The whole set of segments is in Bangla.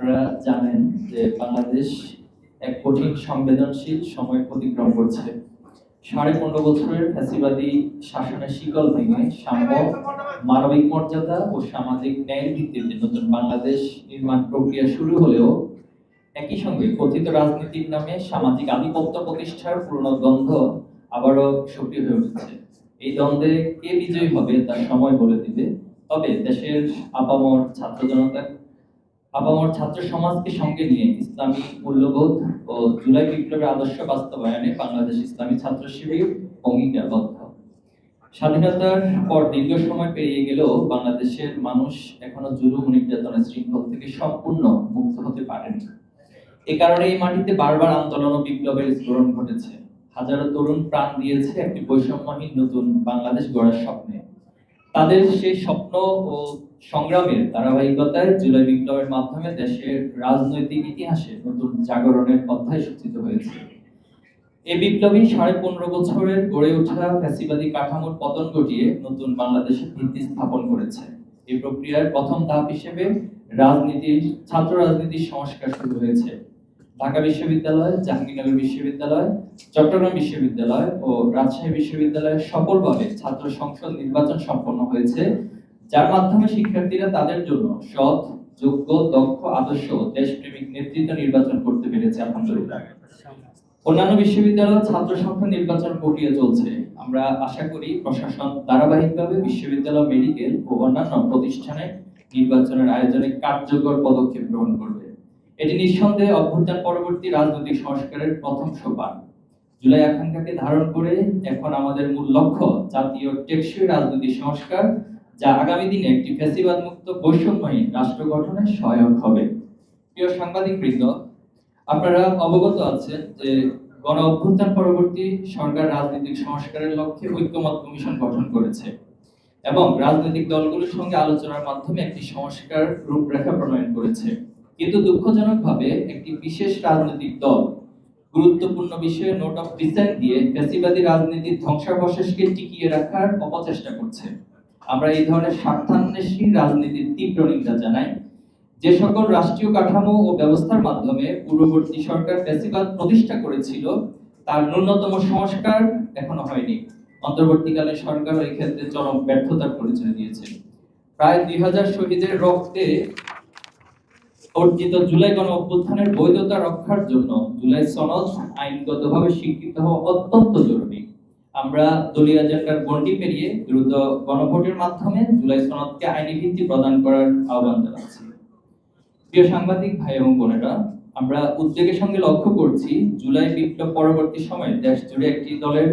আপনারা জানেন যে বাংলাদেশ এক কঠিন সংবেদনশীল সময় অতিক্রম করছে। সাড়ে পনেরো বছরের ফ্যাসিবাদী শাসনের শিকল ভেঙে সাম্য, মানবিক মর্যাদা ও সামাজিক ন্যায়ের ভিত্তিতে নতুন বাংলাদেশ নির্মাণ প্রক্রিয়া শুরু হলেও একই সঙ্গে কথিত রাজনীতির নামে সামাজিক আধিপত্য প্রতিষ্ঠার পুরনো দ্বন্দ্ব আবারও সক্রিয় হয়ে উঠেছে। এই দ্বন্দ্বে কে বিজয়ী হবে তার সময় বলে দিবে। তবে দেশের আপামর ছাত্র জনতা আপামর ছাত্র সমাজকে সঙ্গে নিয়ে ইসলামী মূল্যবোধ ও জুলাই বিপ্লবের আদর্শ বাস্তবায়নে বাংলাদেশ ইসলামী ছাত্র শিবির অঙ্গীকারবদ্ধ। স্বাধীনতার পর দীর্ঘ সময় পেরিয়ে গেলেও বাংলাদেশের মানুষ এখনও জুলুম নির্যাতনের শৃঙ্খল থেকে সম্পূর্ণ মুক্ত হতে পারেনি। এ কারণে এই মাটিতে বারবার আন্দোলন ও বিপ্লবের স্ফোরণ ঘটেছে। হাজারো তরুণ প্রাণ দিয়েছে একটি বৈষম্যহীন নতুন বাংলাদেশ গড়ার স্বপ্নে। তাদের সেই স্বপ্ন ও সংগ্রামের ধারাবাহিকতায় জুলাই বিপ্লবের মাধ্যমে দেশের রাজনৈতিক ইতিহাসে নতুন জাগরণের অধ্যায় সূচিত হয়েছে। এই বিপ্লবী সাড়ে পনেরো বছরের গড়ে ওঠা ফ্যাসিবাদী কাঠামোর পতন ঘটিয়ে নতুন বাংলাদেশের ভিত্তি স্থাপন করেছে। এই প্রক্রিয়ার প্রথম ধাপ হিসেবে রাজনীতির, ছাত্র রাজনীতির সংস্কার শুরু হয়েছে। ঢাকা বিশ্ববিদ্যালয়, জাহাঙ্গীরনগর বিশ্ববিদ্যালয়, চট্টগ্রাম বিশ্ববিদ্যালয় ও রাজশাহী বিশ্ববিদ্যালয়ে সফলভাবে ছাত্র সংসদ নির্বাচন সম্পন্ন হয়েছে, যার মাধ্যমে শিক্ষার্থীরা তাদের জন্য সৎ, যোগ্য, দক্ষ, আদর্শ দেশপ্রেমিক নেতৃত্ব নির্বাচন করতে পেরেছে আলহামদুলিল্লাহ। অন্যান্য বিশ্ববিদ্যালয় ছাত্র সংখ্যা নির্বাচন প্রক্রিয়া চলছে। আমরা আশা করি প্রশাসন ধারাবাহিকভাবে বিশ্ববিদ্যালয়, মেডিকেল ও অন্যান্য প্রতিষ্ঠানে নির্বাচনের আয়োজনে কার্যকর পদক্ষেপ গ্রহণ করবে। এটি নিঃসন্দেহে অভ্যুত্থান পরবর্তী রাজনৈতিক সংস্কারের প্রথম সোপান। জুলাই আকাঙ্ক্ষাকে ধারণ করে এখন আমাদের মূল লক্ষ্য জাতীয় টেকসই রাজনৈতিক সংস্কার, যা আগামী দিনে একটি ফ্যাসিবাদ মুক্ত বৈষম্যহীন রাষ্ট্র গঠনে সহায়ক হবে। প্রিয় সাংবাদিক বৃন্দ আপনারা অবগত আছেন যে গণ অভ্যুত্থান পরবর্তী সরকার রাজনৈতিক সংস্কারের লক্ষ্যে ঐক্যমত কমিশন গঠন করেছে এবং রাজনৈতিক দলগুলোর সঙ্গে আলোচনার মাধ্যমে একটি সংস্কার রূপরেখা প্রণয়ন করেছে। কিন্তু দুঃখজনকভাবে একটি বিশেষ রাজনৈতিক দল, গুরুত্বপূর্ণ বিষয়ে নোট অফ ডিসেন্ট দিয়ে ফ্যাসিবাদী রাজনীতির ধ্বংসাবশেষকে টিকিয়ে রাখার অপচেষ্টা করছে। আমরা এই ধরনের স্বার্থান্বেষী রাজনীতির তীব্র নিন্দা জানাই। যে সকল রাষ্ট্রীয় কাঠামো ও ব্যবস্থার মাধ্যমে পূর্ববর্তী সরকার ফ্যাসিবাদ প্রতিষ্ঠা করেছিল, তার ন্যূনতম সংস্কার এখনও হয়নি। অন্তর্বর্তীকালে সরকার এই ক্ষেত্রে চরম ব্যর্থতার পরিচয় দিয়েছে। প্রায় দুই হাজার শহীদের রক্তে অর্জিত জুলাই গণ অভ্যুত্থানের বৈধতা রক্ষার জন্য জুলাই সনদ আইনগতভাবে স্বীকৃত হওয়া অত্যন্ত জরুরি। আমরা দলীয় এজেন্ডার গণ্ডি পেরিয়ে দ্রুত গণভোটের মাধ্যমে জুলাই সনদকে আইনি ভিত্তি প্রদান করার আহ্বান জানাচ্ছি। প্রিয় সাংবাদিক, ভাই এবং বোনেরা, আমরা উদ্বেগের সঙ্গে লক্ষ্য করছি, জুলাই বিপ্লব পরবর্তী সময়ে দেশ জুড়ে একটি দলের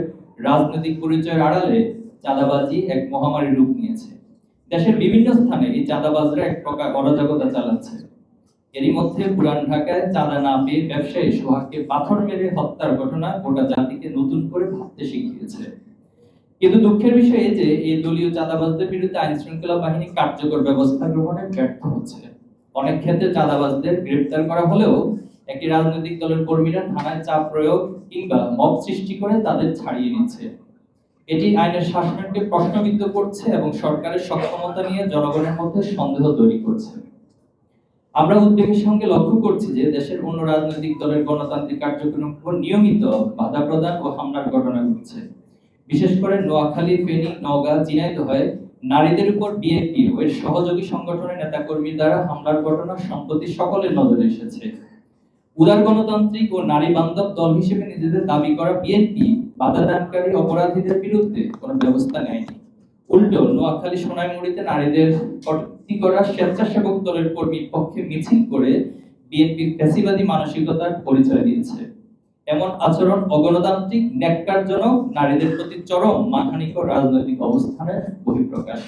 রাজনৈতিক পরিচয়ের আড়ালে চাঁদাবাজি এক মহামারী রূপ নিয়েছে। দেশের বিভিন্ন স্থানে এই চাঁদাবাজরা এক প্রকার অরাজকতা চালাচ্ছে। এরই মধ্যে পুরান ঢাকায় চাঁদা না পেয়ে ব্যবসায়ী সোহাগকে পাথর মেরে হত্যার ঘটনা গোটা জাতিকে নতুন করে ভাবতে শিখিয়েছে। কিন্তু দুঃখের বিষয় এই যে, এই দলীয় চাঁদাবাজদের বিরুদ্ধে আইন শৃঙ্খলা বাহিনী কার্যকর ব্যবস্থা গ্রহণে ব্যর্থ হচ্ছে। অনেক ক্ষেত্রে চাঁদাবাজদের গ্রেপ্তার করা হলেও একটি রাজনৈতিক দলের কর্মীরা থানায় চাপ প্রয়োগ কিংবা মব সৃষ্টি করে তাদের ছাড়িয়ে নিচ্ছে। এটি আইনের শাসনকে প্রশ্নবিদ্ধ করছে এবং সরকারের সক্ষমতা নিয়ে জনগণের মধ্যে সন্দেহ তৈরি করছে। আমরা উদ্বেগের সঙ্গে লক্ষ্য করছি যে দেশের অন্য রাজনৈতিক দলের গণতান্ত্রিক কার্যক্রম উপর নিয়মিত বাধা প্রদান ও হামলার ঘটনা ঘটছে। বিশেষ করে নোয়াখালী, ফেনী, নওগাঁ ঝিনাইদহে নারীদের উপর বিএনপি ও এর সহযোগী সংগঠনের নেতাকর্মী দ্বারা হামলার ঘটনা সম্প্রতি সকলের নজরে এসেছে। উদার গণতান্ত্রিক ও নারী বান্ধব দল হিসেবে নিজেদের দাবি করা বিএনপি বাধা দানকারী অপরাধীদের বিরুদ্ধে কোনো ব্যবস্থা নেয়নি। উল্টো নোয়াখালী সোনাইমুড়িতে নারীদের কটূক্তি করা স্বেচ্ছাসেবক দলের কর্মীর পক্ষে মিছিল করে বিএনপির ফ্যাসিবাদী মানসিকতার পরিচয় দিয়েছে। এমন আচরণ অগণতান্ত্রিক, ন্যাক্কারজনক, নারীদের প্রতি চরম মানহানিকর রাজনৈতিক অবস্থানের বহিঃপ্রকাশ।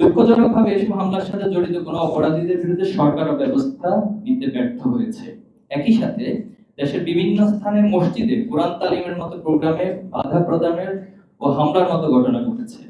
দুঃখজনকভাবে এসব হামলার সাথে জড়িত কোনো অপরাধীদের বিরুদ্ধে সরকারও ব্যবস্থা নিতে ব্যর্থ হয়েছে। একই সাথে দেশের বিভিন্ন স্থানে মসজিদে কোরআন তালিমের মতো প্রোগ্রামে বাধা প্রদানের ও হামলার মতো ঘটনা ঘটেছে।